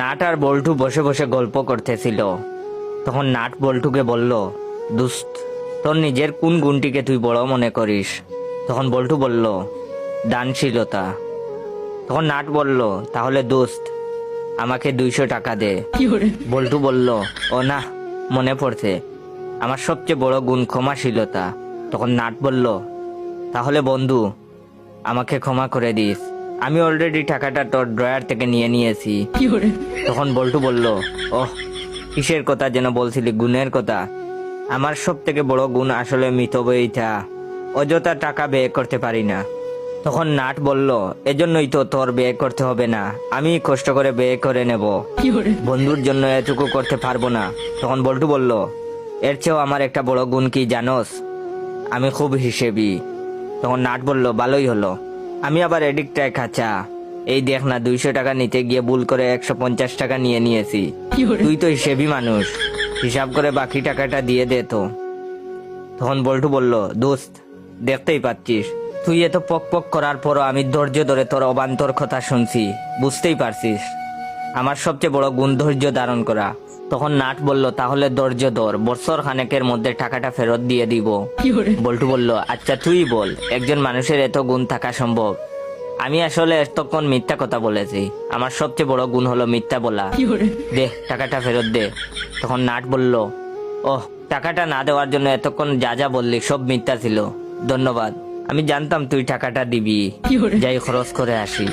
Nut আর বল্টু বসে বসে গল্প করতেছিল। তখন নাট বল্টুকে বলল দুস্ত তোর নিজের কোন গুণটিকে তুই বড় মনে করিস? তখন বল্টু বলল দানশীলতা। তখন নাট বলল তাহলে দোস্ত আমাকে দুইশো টাকা দে। বল্টু বলল ও না মনে পড়ছে আমার সবচেয়ে বড় গুণ ক্ষমাশীলতা। তখন নাট বলল তাহলে বন্ধু আমাকে ক্ষমা করে দিস। আমি অলরেডি টাকাটা তোর ড্রয়ার থেকে নিয়ে নিয়েছি। তখন বল্টু বলল ওহ কিসের কথা যেন বলছিলি? গুণের কথা? আমার সব থেকে বড় গুণ আসলে মিতবইটা অযথা টাকা ব্যয় করতে পারি না। তখন নাট বলল এজন্যই তো তোর ব্যয় করতে হবে না। আমি কষ্ট করে ব্যয় করে নেব। বন্ধুর জন্য এটুকু করতে পারব না। তখন বল্টু বলল এর চেয়েও আমার একটা বড় গুণ কি জানোস? আমি খুব হিসেবি। তখন নাট বলল ভালোই হলো। আমি আবার এডিকটায় খাঁচা এই দেখ না, দুইশো টাকা নিতে গিয়ে ভুল করে একশো পঞ্চাশ টাকা নিয়ে নিয়েছি। তুই তো হিসেবি মানুষ। হিসাব করে বাকি টাকাটা দিয়ে দে তো। তখন বল্টু বলল, দোস্ত, দেখতেই পাচ্ছিস। তুই এত পক পক করার পরও আমি ধৈর্য ধরে তোর অবান্তর কথা শুনছি। বুঝতেই পারছিস। আমার সবচেয়ে বড় গুণ ধৈর্য ধারণ করা। তখন নাট বলল তাহলে ধৈর্য ধর বছর খানেকের মধ্যে টাকাটা ফেরত দিয়ে দিব। বল্টু বলল আচ্ছা তুই বল একজন মানুষের এত গুণ থাকা সম্ভব? আমি আসলে এতক্ষণ মিথ্যা কথা বলেছি। আমার সবচেয়ে বড় গুণ হলো মিথ্যা বলা। দে টাকাটা ফেরত দে। তখন নাট বলল ওহ টাকাটা না দেওয়ার জন্য এতক্ষণ যা যা বললি সব মিথ্যা ছিল। ধন্যবাদ। আমি জানতাম তুই টাকাটা দিবি। যাই খরচ করে আসি।